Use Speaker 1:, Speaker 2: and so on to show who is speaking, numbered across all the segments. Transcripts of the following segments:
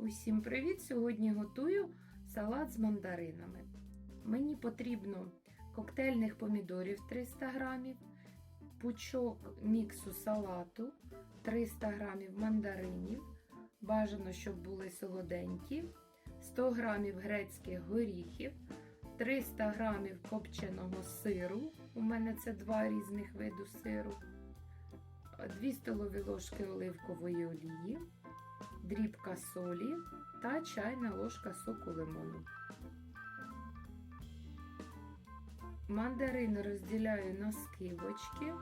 Speaker 1: Усім привіт! Сьогодні готую салат з мандаринами. Мені потрібно коктейльних помідорів 300 грамів, пучок міксу салату 300 грамів мандаринів. Бажано, щоб були солоденькі, 100 грамів грецьких горіхів, 300 грамів копченого сиру. У мене це два різних виду сиру, 2 столові ложки оливкової олії дрібка солі та чайна ложка соку лимону. Мандарин розділяю на скибочки,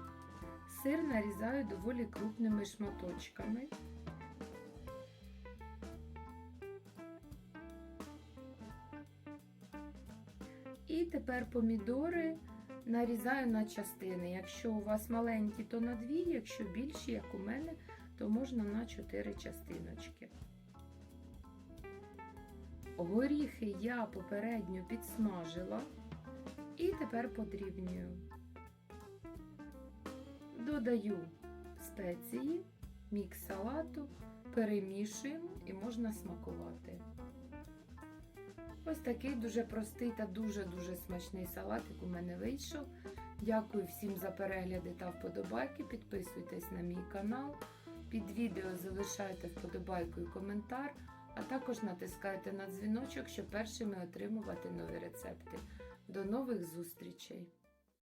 Speaker 1: сир нарізаю доволі крупними шматочками. І тепер помідори нарізаю на частини. Якщо у вас маленькі, то на дві, якщо більші, як у мене, то можна на 4 частиночки. Горіхи я попередньо підсмажила і тепер подрібнюю. Додаю спеції, мікс салату, перемішуємо і можна смакувати. Ось такий дуже простий та дуже-дуже смачний салатик у мене вийшов. Дякую всім за перегляди та вподобайки. Підписуйтесь на мій канал. Під відео залишайте вподобайку і коментар, а також натискайте на дзвіночок, щоб першими отримувати нові рецепти. До нових зустрічей!